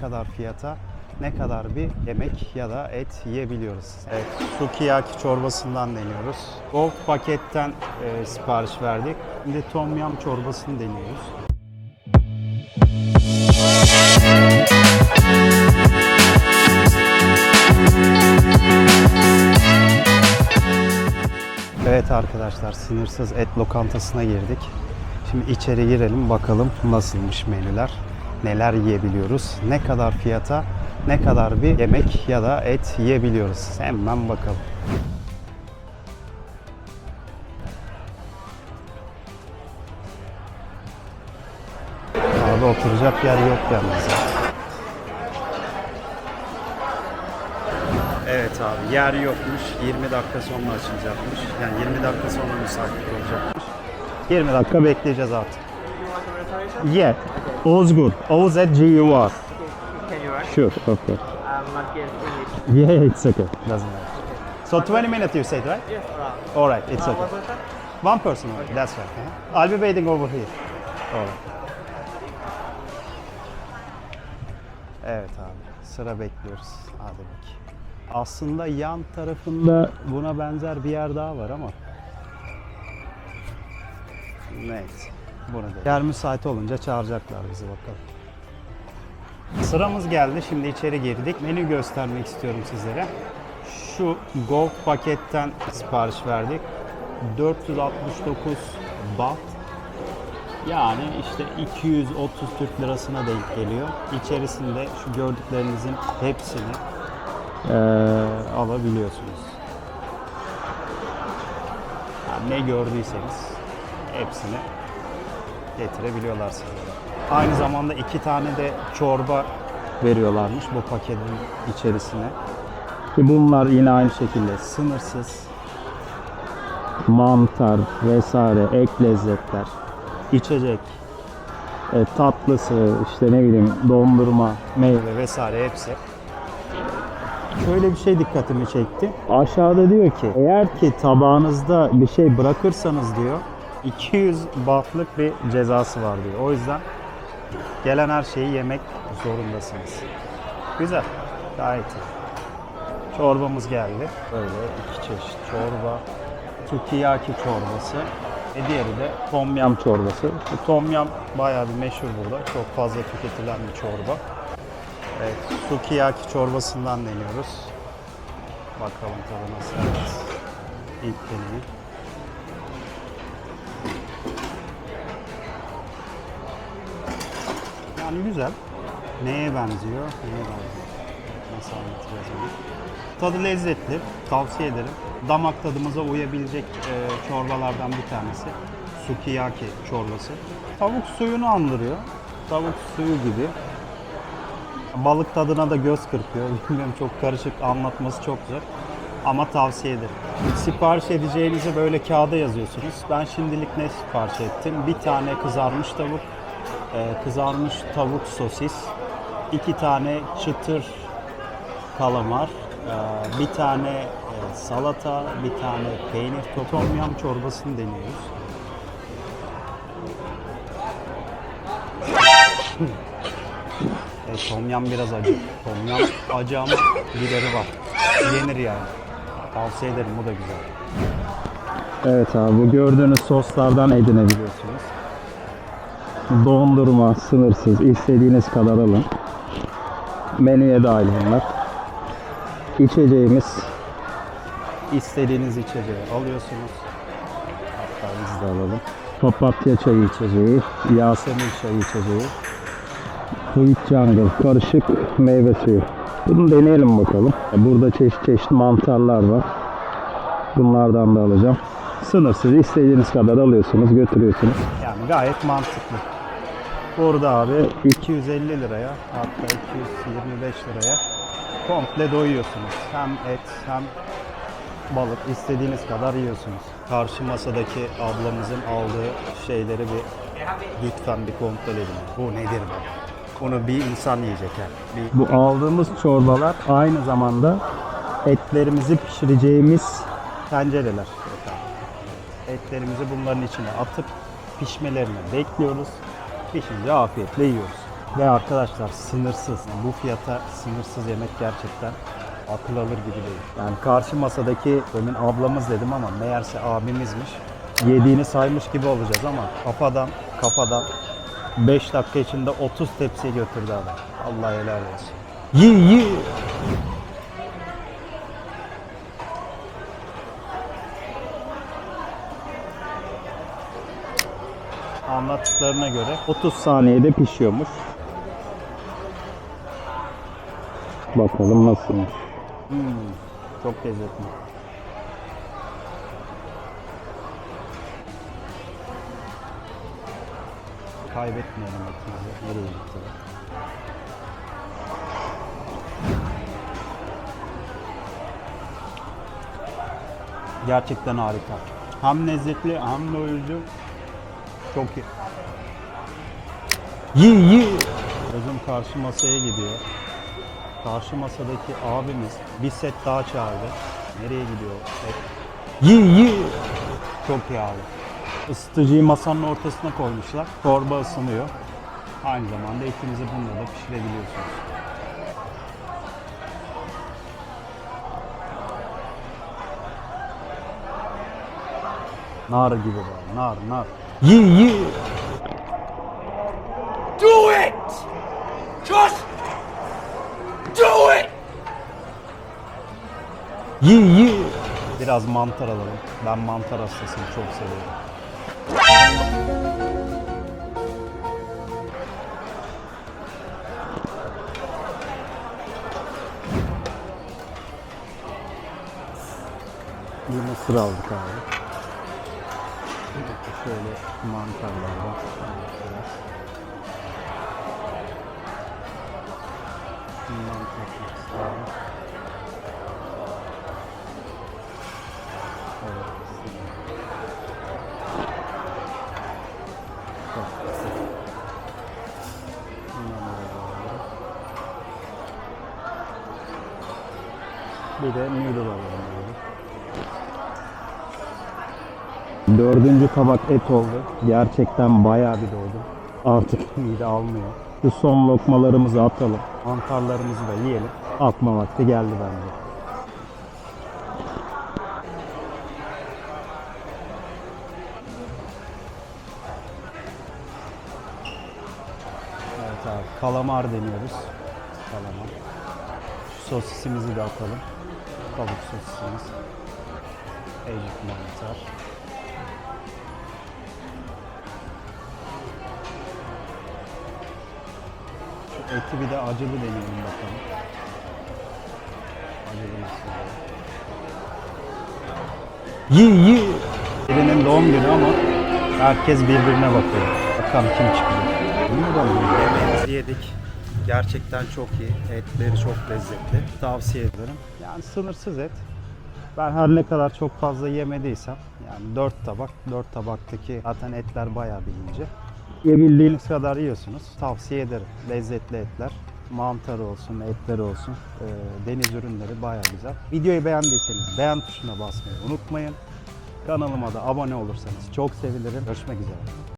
kadar fiyata ne kadar bir yemek ya da et yiyebiliyoruz. Evet, sukiyaki çorbasından deniyoruz. Gold paketten e, sipariş verdik. Şimdi tom yum çorbasını deniyoruz. Evet arkadaşlar sınırsız et lokantasına girdik. Şimdi içeri girelim bakalım nasılmış menüler. Neler yiyebiliyoruz. Ne kadar fiyata ne kadar bir yemek ya da et yiyebiliyoruz. Hemen bakalım. Abi oturacak yer yok yalnız. ya. Evet abi yer yokmuş. 20 dakika sonra açılacakmış. Yani 20 dakika sonra müsaitlik olacakmış. 20 dakika bekleyeceğiz artık. Yeah. All's good. Oğuz at GUR. Can you write? Sure, okay. Um, not get English. Yeah, it's okay. Doesn't matter. So 20 minutes you said, right? Yes, around. All right, it's okay. one person? Only. that's right. uh-huh. I'll be waiting over here. All right. Evet abi, sıra bekliyoruz. Hadi bakayım. Aslında yan tarafında buna benzer bir yer daha var ama. Neyse, bunu da. Yer müsait olunca çağıracaklar bizi bakalım. Sıramız geldi. Şimdi içeri girdik. Menü göstermek istiyorum sizlere. Şu Gold paketten sipariş verdik. 469 baht. Yani işte 230 Türk lirasına denk geliyor. İçerisinde şu gördüklerinizin hepsini eee, alabiliyorsunuz. Yani ne gördüyseniz hepsini getirebiliyorlar size. Aynı zamanda iki tane de çorba veriyorlarmış bu paketin içerisine. Ki bunlar yine aynı şekilde sınırsız mantar vesaire ek lezzetler, içecek, e, tatlısı, işte ne bileyim dondurma, meyve vesaire hepsi. Şöyle bir şey dikkatimi çekti. Aşağıda diyor ki eğer ki tabağınızda bir şey bırakırsanız diyor 200 bahtlık bir cezası var diyor. O yüzden gelen her şeyi yemek zorundasınız. Güzel. Gayet iyi. Çorbamız geldi. Böyle iki çeşit çorba. Sukiyaki çorbası. E diğeri de tom yum çorbası. Bu tom yum bayağı bir meşhur burada. Çok fazla tüketilen bir çorba. Evet, sukiyaki çorbasından deniyoruz. Bakalım tadı nasıl. İlk deneyim. Yani güzel. Neye benziyor? Neye benziyor? Nasıl anlatacağız onu? Tadı lezzetli. Tavsiye ederim. Damak tadımıza uyabilecek e, çorbalardan bir tanesi. Sukiyaki çorbası. Tavuk suyunu andırıyor. Tavuk suyu gibi. Balık tadına da göz kırpıyor. Bilmiyorum çok karışık anlatması çok zor. Ama tavsiye ederim. Sipariş edeceğinizi böyle kağıda yazıyorsunuz. Ben şimdilik ne sipariş ettim? Bir tane kızarmış tavuk, e, kızarmış tavuk sosis, iki tane çıtır kalamar, e, bir tane e, salata, bir tane peynir. Tom yum çorbasını deniyoruz. Evet, tom yum biraz acı. Tom yum acı ama gideri var. Yenir yani. Tavsiye ederim bu da güzel. Evet abi bu gördüğünüz soslardan edinebiliyorsunuz. Dondurma sınırsız istediğiniz kadar alın. Menüye dahil bunlar. İçeceğimiz istediğiniz içeceği alıyorsunuz. Hatta biz de alalım. Papatya çayı içeceği, Yasemin çayı içeceği, Sweet Jungle, karışık meyve suyu. Bunu deneyelim bakalım. Burada çeşit çeşit mantarlar var. Bunlardan da alacağım. Sınırsız istediğiniz kadar alıyorsunuz, götürüyorsunuz. Yani gayet mantıklı. Burada abi 250 liraya hatta 225 liraya komple doyuyorsunuz. Hem et hem balık istediğiniz kadar yiyorsunuz. Karşı masadaki ablamızın aldığı şeyleri bir lütfen bir kontrol edin. Bu nedir bu? Bunu bir insan yiyecek yani. Bir- Bu aldığımız çorbalar aynı zamanda etlerimizi pişireceğimiz tencereler. Etlerimizi bunların içine atıp pişmelerini bekliyoruz. Pişince afiyetle yiyoruz. Ve arkadaşlar sınırsız. Bu fiyata sınırsız yemek gerçekten akıl alır gibi değil. Yani karşı masadaki demin ablamız dedim ama meğerse abimizmiş. Yediğini saymış gibi olacağız ama kafadan kafadan 5 dakika içinde 30 tepsi götürdü adam. Allah helal olsun. Yi yi. Anlattıklarına göre 30 saniyede pişiyormuş. Bakalım nasılmış. Hmm, çok lezzetli. Kaybetmeyelim etimizi. Nereye gitti? Gerçekten harika. Hem lezzetli hem doyurucu. Çok iyi. Yi yi. Gözüm karşı masaya gidiyor. Karşı masadaki abimiz bir set daha çağırdı. Nereye gidiyor? Set? Yi yi. Çok iyi abi. Isıtıcıyı masanın ortasına koymuşlar. Çorba ısınıyor. Aynı zamanda etinizi bununla da pişirebiliyorsunuz. Nar gibi var. Nar, nar. Yi yi. Do it! Just do it! Yi yi. Biraz mantar alalım. Ben mantar hastasıyım. Çok seviyorum. Bir mısır aldık abi. Şöyle mantarlardan biraz. Mantar mısır abi. Evet. Çok güzel. Bundan biraz alalım. Bir de noodle alalım. Dördüncü tabak et oldu. Gerçekten bayağı bir doydum. Artık mide almıyor. Şu son lokmalarımızı atalım. Mantarlarımızı da yiyelim. Atma vakti geldi bence. Evet abi kalamar deniyoruz. Kalamar. Sosisimizi de atalım. Tavuk sosisimiz. Ecik mantar. Eti bir de acılı deneyelim bakalım. Acılı nasıl? Yi yi. Birinin doğum günü ama herkes birbirine bakıyor. Bakalım kim çıkacak. Yemeğimizi yedik. Gerçekten çok iyi. Etleri çok lezzetli. Tavsiye ederim. Yani sınırsız et. Ben her ne kadar çok fazla yemediysem yani 4 tabak, 4 tabaktaki zaten etler bayağı bir ince. Yiyebildiğiniz kadar yiyorsunuz. Tavsiye ederim. Lezzetli etler. Mantarı olsun, etleri olsun. Ee, deniz ürünleri bayağı güzel. Videoyu beğendiyseniz beğen tuşuna basmayı unutmayın. Kanalıma da abone olursanız çok sevinirim. Görüşmek üzere.